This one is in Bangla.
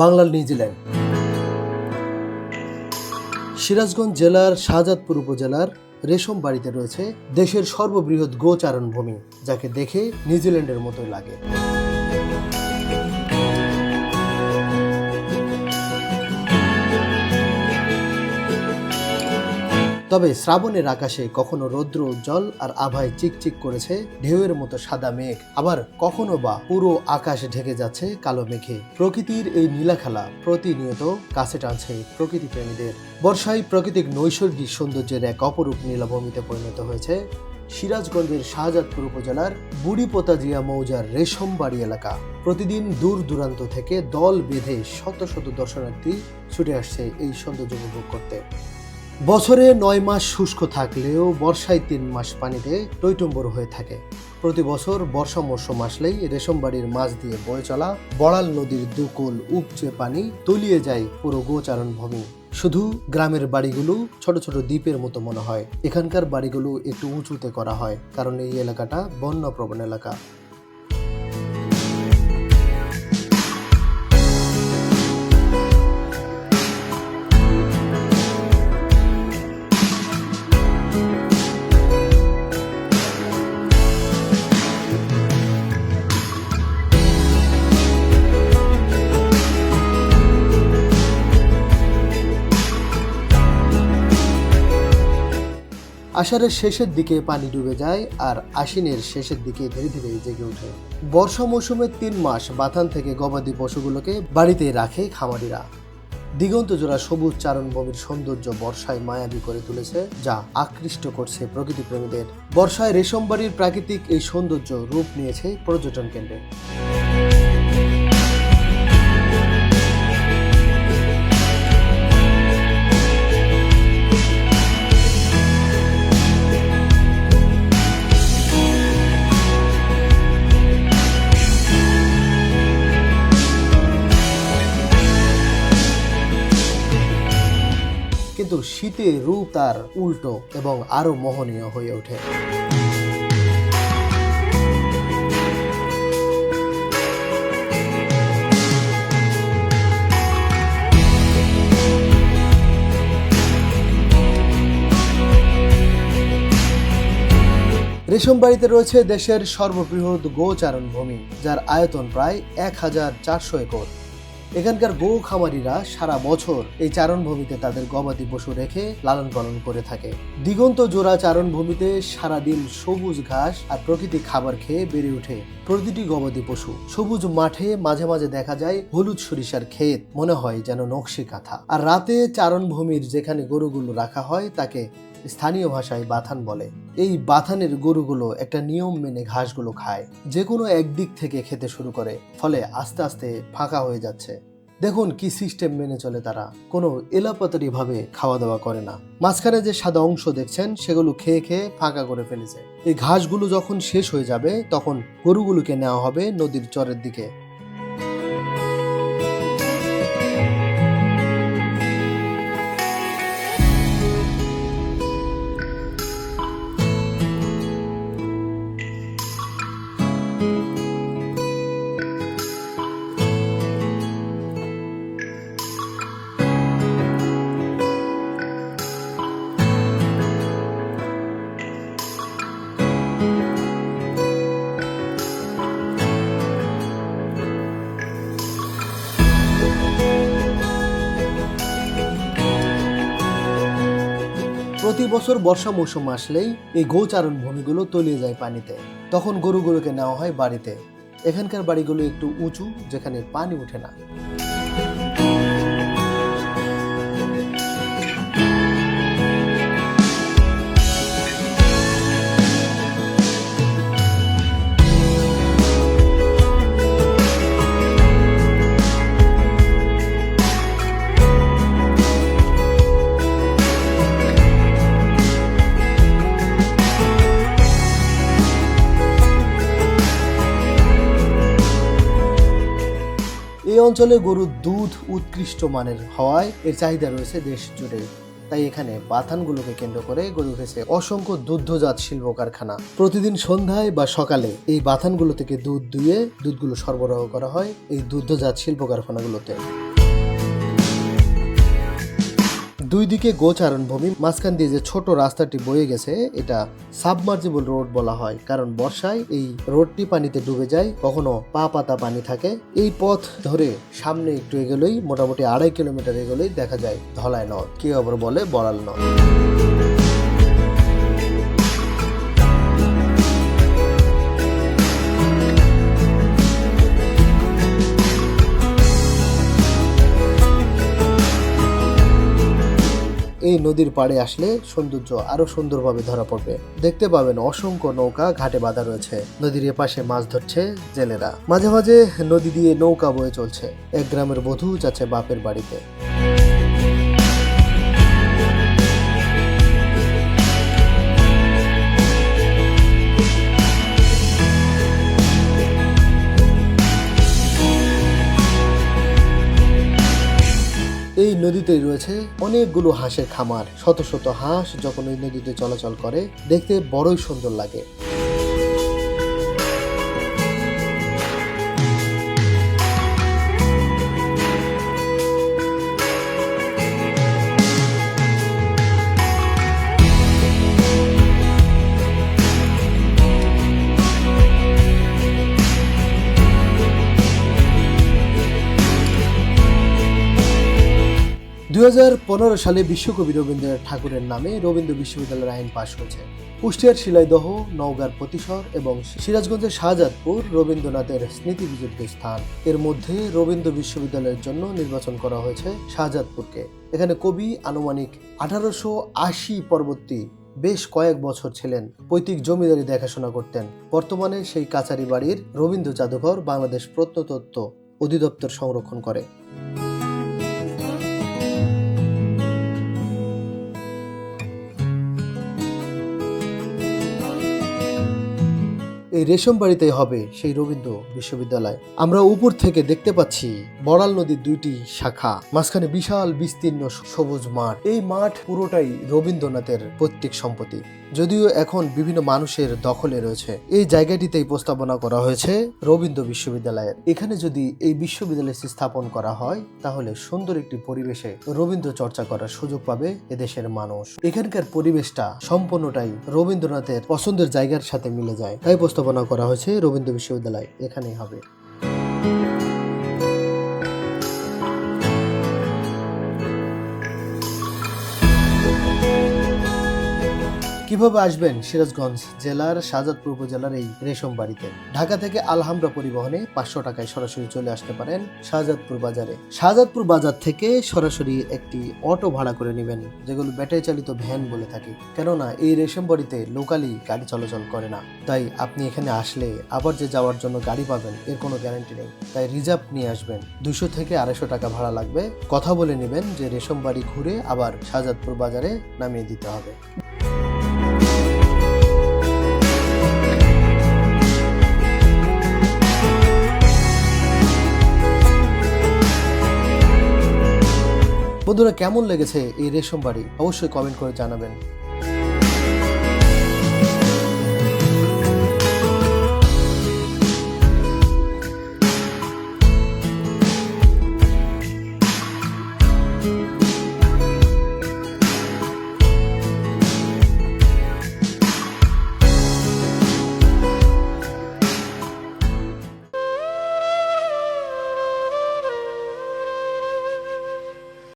বাংলার নিউজিল্যান্ড। সিরাজগঞ্জ জেলার শাহজাদপুর উপজেলার রেশম বাড়িতে রয়েছে দেশের সর্ববৃহৎ গোচারণ ভূমি, যাকে দেখে নিউজিল্যান্ডের মতোই লাগে। তবে শ্রাবণের আকাশে কখনো রৌদ্র, জল আর আভায় চিকচিক করেছে ঢেউয়ের মতো সাদা মেঘ। আবার কখনো বা পুরো আকাশ ঢেকে যাচ্ছে কালো মেঘে। প্রকৃতির এই নীলাখেলা প্রতিনিয়ত কাছে টানছে প্রকৃতি প্রেমীদের বর্ষায় প্রাকৃতিক নৈসর্গিক সৌন্দর্যের এক অপরূপ নীলাভূমিতে পরিণত হয়েছে সিরাজগঞ্জের শাহজাদপুর উপজেলার বুড়িপোতাজিয়া মৌজার রেশমবাড়ি এলাকা। প্রতিদিন দূর দূরান্ত থেকে দল বেঁধে শত শত দর্শনার্থী ছুটে আসছে এই সৌন্দর্য উপভোগ করতে। বছরে নয় মাস শুষ্ক থাকলেও বর্ষায় তিন মাস পানিতে টইটম্বর হয়ে থাকে। প্রতি বছর বর্ষা মৌসুম আসলেই রেশমবাড়ির মাছ দিয়ে বয়ে চলা বড়াল নদীর দুকুল উপচে পানি তলিয়ে যায় পুরো গোচারণ ভূমি। শুধু গ্রামের বাড়িগুলো ছোট ছোট দ্বীপের মতো মনে হয়। এখানকার বাড়িগুলো একটু উঁচুতে করা হয়, কারণ এই এলাকাটা বন্যা প্রবণ এলাকা। আষাঢ়ের শেষের দিকে পানি ডুবে যায় আর আশ্বিনের শেষের দিকে ধীরে ধীরে জেগে ওঠে। বর্ষা মৌসুমের তিন মাস বাথান থেকে গবাদি পশুগুলোকে বাড়িতে রাখে খামারিরা। দিগন্ত জোড়া সবুজ চারণভূমির সৌন্দর্য বর্ষায় মায়াবী করে তুলেছে, যা আকৃষ্ট করছে প্রকৃতি প্রেমীদের বর্ষায় রেশমবাড়ির প্রাকৃতিক এই সৌন্দর্য রূপ নিয়েছে পর্যটন কেন্দ্রে। কিন্তু শীতে রূপ তার উল্টো এবং আরও মোহনীয় হয়ে ওঠে। রেশম বাড়িতে রয়েছে দেশের সর্ববৃহৎ গোচারণ ভূমি যার আয়তন প্রায় এক হাজার চারশো একর। এখানকার গো খামারিরা সারা বছর এই চারণভূমিতে তাদের গবাদি পশু রেখে লালন পালন করে থাকে। দিগন্ত জোড়া চারণভূমিতে সারাদিন সবুজ ঘাস আর প্রকৃতি খাবার খেয়ে বেড়ে ওঠে প্রতিটি গবাদি পশু। সবুজ মাঠে মাঝে মাঝে দেখা যায় হলুদ সরিষার ক্ষেত, মনে হয় যেন নকশি কাঁথা। আর রাতে চারণভূমির যেখানে গরুগুলো রাখা হয় তাকে স্থানীয় ভাষায় বাথান বলে। এই বাথানের গরুগুলো একটা নিয়ম মেনে ঘাসগুলো খায়। যে কোনো একদিক থেকে খেতে শুরু করে, ফলে আস্তে আস্তে ফাঁকা হয়ে যাচ্ছে। দেখুন কি সিস্টেম মেনে চলে তারা। কোনো এলাপাতারি ভাবে খাওয়া দাওয়া করে না। মাঝখানে যে সাদা অংশ দেখছেন, সেগুলো খেয়ে খেয়ে ফাঁকা করে ফেলেছে। এই ঘাসগুলো যখন শেষ হয়ে যাবে, তখন গরুগুলোকে নেওয়া হবে নদীর চরের দিকে। প্রতি বছর বর্ষা মৌসুম আসলেই এই গোচারণ ভূমিগুলো তলিয়ে যায় পানিতে। তখন গরুগুলোকে নেওয়া হয় বাড়িতে। এখানকার বাড়িগুলো একটু উঁচু, যেখানে পানি উঠে না। অঞ্চলে গরুর দুধ উৎকৃষ্ট মানের হওয়ায় এর চাহিদা রয়েছে দেশ জুড়ে। তাই এখানে বাথানগুলোকে কেন্দ্র করে গড়ে উঠেছে অসংখ্য দুগ্ধজাত শিল্প কারখানা প্রতিদিন সন্ধ্যায় বা সকালে এই বাথানগুলো থেকে দুধ দুয়ে দুধগুলো সরবরাহ করা হয় এই দুগ্ধজাত শিল্প কারখানাগুলোতে দুই দিকে গোচারণ ভূমি, মাঝখান দিয়ে যে ছোট রাস্তাটি বয়ে গেছে, এটা সাবমার্জিবল রোড বলা হয়। কারণ বর্ষায় এই রোডটি পানিতে ডুবে যায়, কখনো পা পাতা পানি থাকে। এই পথ ধরে সামনে একটু এগোলেই মোটামুটি আড়াই কিলোমিটার এগোলেই দেখা যায় ধলায় নদ। কেউ আবার বলে? বড়াল নদ। এই নদীর পাড়ে আসলে সৌন্দর্য আরও সুন্দরভাবে ধরা পড়বে। দেখতে পাবেন অসংখ্য নৌকা, ঘাটে বাঁধা রয়েছে। নদীর এপাশে মাছ ধরছে জেলেরা। মাঝে মাঝে নদী দিয়ে নৌকা বয়ে চলছে। এক গ্রামের বধূ যাচ্ছে বাপের বাড়িতে। এই নদীতেই রয়েছে অনেকগুলো হাঁসের খামার। শত শত হাঁস যখন এই নদীতে চলাচল করে, দেখতে বড়ই সুন্দর লাগে। দুই হাজার পনেরো সালে বিশ্বকবি রবীন্দ্রনাথ ঠাকুরের নামে রবীন্দ্র বিশ্ববিদ্যালয়ের আইন পাশ হয়েছে। কুষ্টিয়ার শিলাইদহ, নওগাঁর প্রতিশর এবং সিরাজগঞ্জের শাহজাদপুর রবীন্দ্রনাথের স্মৃতি বিজড়িত স্থান। এর মধ্যে রবীন্দ্র বিশ্ববিদ্যালয়ের জন্য নির্বাচন করা হয়েছে শাহজাদপুরকে। এখানে কবি আনুমানিক আঠারোশো আশি পরবর্তী বেশ কয়েক বছর ছিলেন। পৈতৃক জমিদারি দেখাশোনা করতেন। বর্তমানে সেই কাছারি বাড়ির রবীন্দ্র জাদুঘর বাংলাদেশ প্রত্নতত্ত্ব অধিদপ্তর সংরক্ষণ করে। এই রেশম বাড়িতেই হবে সেই রবীন্দ্র বিশ্ববিদ্যালয়। আমরা উপর থেকে দেখতে পাচ্ছি বড়াল নদীর দুইটি শাখা, মাঝখানে বিশাল বিস্তীর্ণ সবুজ মাঠ। এই মাঠ পুরোটাই রবীন্দ্রনাথের পৈতৃক সম্পত্তি। যদিও এখন বিভিন্ন মানুষের দখলে রয়েছে। এই জায়গাটিতেই প্রস্তাবনা করা হয়েছে রবীন্দ্র বিশ্ববিদ্যালয়ের। এখানে যদি এই বিশ্ববিদ্যালয় স্থাপন করা হয়, তাহলে সুন্দর একটি পরিবেশে রবীন্দ্র চর্চা করার সুযোগ পাবে এদেশের মানুষ। এখানকার পরিবেশটা সম্পূর্ণটাই রবীন্দ্রনাথের পছন্দের জায়গার সাথে মিলে যায়। তাই প্রস্তাবনা করা হয়েছে রবীন্দ্র বিশ্ববিদ্যালয়। এখানেই হবে। কীভাবে আসবেন সিরাজগঞ্জ জেলার শাহজাদপুর উপজেলার এই রেশম বাড়িতে? ঢাকা থেকে আলহামরা পরিবহনে পাঁচশো টাকায় সরাসরি চলে আসতে পারেন শাহজাদপুর বাজারে। শাহজাদপুর বাজার থেকে সরাসরি একটি অটো ভাড়া করে নেবেন, যেগুলো ব্যাটারি চালিত ভ্যান বলে থাকি। কেননা এই রেশম বাড়িতে লোকালি গাড়ি চলাচল করে না। তাই আপনি এখানে আসলে আবার যে যাওয়ার জন্য গাড়ি পাবেন, এর কোনো গ্যারান্টি নেই। তাই রিজার্ভ নিয়ে আসবেন। দুশো থেকে আড়াইশো টাকা ভাড়া লাগবে। কথা বলে নেবেন যে রেশম বাড়ি ঘুরে আবার শাহজাদপুর বাজারে নামিয়ে দিতে হবে। বন্ধুরা কেমন লেগেছে এই রেশম বাড়ি? অবশ্যই কমেন্ট করে জানাবেন।